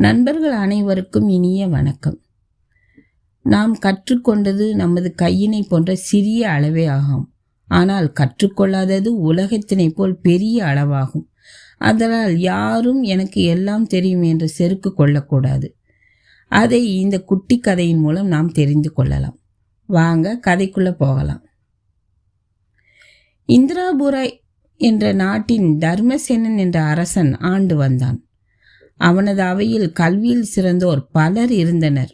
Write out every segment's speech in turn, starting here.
நண்பர்கள் அனைவருக்கும் இனிய வணக்கம். நாம் கற்றுக்கொண்டது நமது கையினை போன்ற சிறிய அளவே ஆகும். ஆனால் கற்றுக்கொள்ளாதது உலகத்தினை போல் பெரிய அளவாகும். அதனால் யாரும் எனக்கு எல்லாம் தெரியும் என்று செருக்கு கொள்ளக்கூடாது. அதை இந்த குட்டி கதையின் மூலம் நாம் தெரிந்து கொள்ளலாம். வாங்க கதைக்குள்ளே போகலாம். இந்திராபுரை என்ற நாட்டின் தர்மசேனன் என்ற அரசன் ஆண்டு வந்தான். அவனது அவையில் கல்வியில் சிறந்தோர் பலர் இருந்தனர்.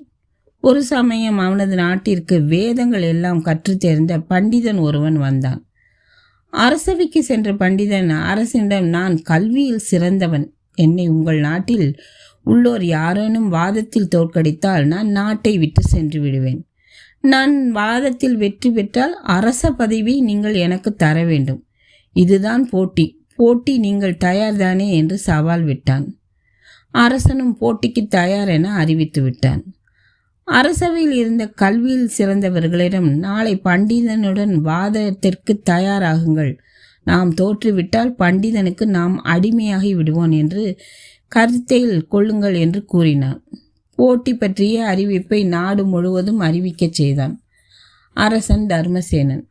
ஒரு சமயம் அவனது நாட்டிற்கு வேதங்கள் எல்லாம் கற்றுத் தேர்ந்த பண்டிதன் ஒருவன் வந்தான். அரசவைக்கு சென்ற பண்டிதன் அரசனிடம் நான் கல்வியில் சிறந்தவன். என்னை உங்கள் நாட்டில் உள்ளோர் யாரேனும் வாதத்தில் தோற்கடித்தால் நான் நாட்டை விட்டு சென்று விடுவேன். நான் வாதத்தில் வெற்றி பெற்றால் அரச பதவி நீங்கள் எனக்கு தர வேண்டும். இதுதான் போட்டி. போட்டி நீங்கள் தயார்தானே? என்று சவால் விட்டான். அரசனும் போட்டிக்கு தயார் என அறிவித்து விட்டான். அரசவையில் இருந்த கல்வியில் சிறந்தவர்களிடம் நாளை பண்டிதனுடன் வாதத்திற்கு தயாராகுங்கள். நாம் தோற்றுவிட்டால் பண்டிதனுக்கு நாம் அடிமையாகி விடுவோம் என்று கருத்தையில் கொள்ளுங்கள் என்று கூறினான். போட்டி பற்றிய அறிவிப்பை நாடு முழுவதும் அறிவிக்கச் செய்தான். அரசன் தர்மசேனன்.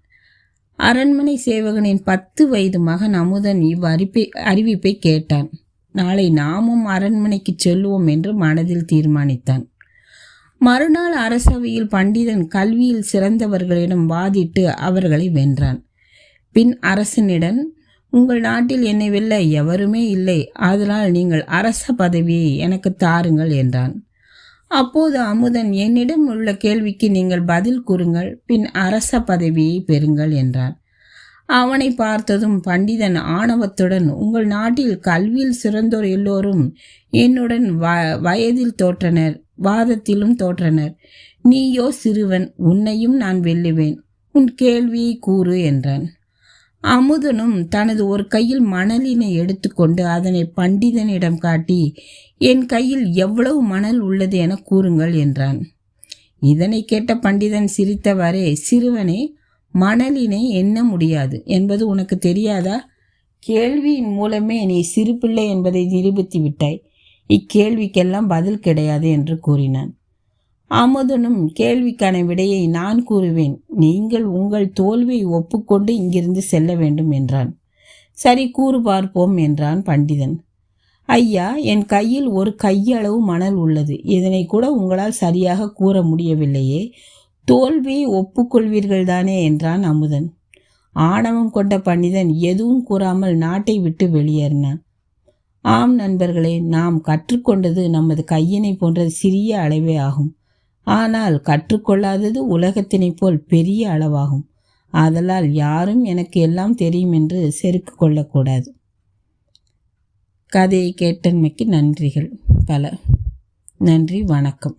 அரண்மனை சேவகனின் பத்து வயது மகன் அமுதன் இவ்வறிப்பை அறிவிப்பை கேட்டான். நாளை நாமும் அரண்மனைக்கு செல்வோம் என்று மனதில் தீர்மானித்தான். மறுநாள் அரசவையில் பண்டிதன் கல்வியில் சிறந்தவர்களிடம் வாதிட்டு அவர்களை வென்றான். பின் அரசனிடம் உங்கள் நாட்டில் என்னை வெல்ல எவருமே இல்லை அதனால் நீங்கள் அரச பதவியை எனக்கு தாருங்கள் என்றான். அப்போது அமுதன் என்னிடம் உள்ள கேள்விக்கு நீங்கள் பதில் கூறுங்கள் பின் அரச பதவியை பெறுங்கள் என்றான். அவனை பார்த்ததும் பண்டிதன் ஆணவத்துடன் உங்கள் நாட்டில் கல்வியில் சிறந்தோர் எல்லோரும் என்னுடன் வ வயதில் தோற்றனர் வாதத்திலும் தோற்றனர். நீயோ சிறுவன் உன்னையும் நான் வெல்லுவேன். உன் கேள்வியை கூறு என்றான். அமுதனும் தனது ஒரு கையில் மணலினை எடுத்துக்கொண்டு அதனை பண்டிதனிடம் காட்டி என் கையில் எவ்வளவு மணல் உள்ளது என கூறுங்கள் என்றான். இதனை கேட்ட பண்டிதன் சிரித்தவாறே சிறுவனே மணலினை எண்ண முடியாது. என்பது உனக்கு தெரியாதா? கேள்வியின் மூலமே நீ சிறு பிள்ளை என்பதை நிரூபித்து விட்டாய். இக்கேள்விக்கெல்லாம் பதில் கிடையாது என்று கூறினான். அமுதனும் கேள்விக்கான விடையை நான் கூறுவேன். நீங்கள் உங்கள் தோல்வியை ஒப்புக்கொண்டு இங்கிருந்து செல்ல வேண்டும் என்றான். சரி கூறு பார்ப்போம் என்றான் பண்டிதன். ஐயா என் கையில் ஒரு கையளவு மணல் உள்ளது. இதனை கூட உங்களால் சரியாக கூற முடியவில்லையே. தோல்வியை ஒப்புக்கொள்வீர்கள் தானே என்றான் அமுதன். ஆணவம் கொண்ட பண்டிதன் எதுவும் கூறாமல் நாட்டை விட்டு வெளியேறினான் ஆம் நண்பர்களே நாம் கற்றுக்கொண்டது நமது கையினை போன்ற சிறிய அளவே ஆகும். ஆனால் கற்றுக்கொள்ளாதது உலகத்தினைப் போல் பெரிய அளவாகும். ஆதலால் யாரும் எனக்கு எல்லாம் தெரியும் என்று செருக்கு கொள்ளக்கூடாது. கதையை கேட்டன்மைக்கு நன்றிகள். பல. நன்றி வணக்கம்.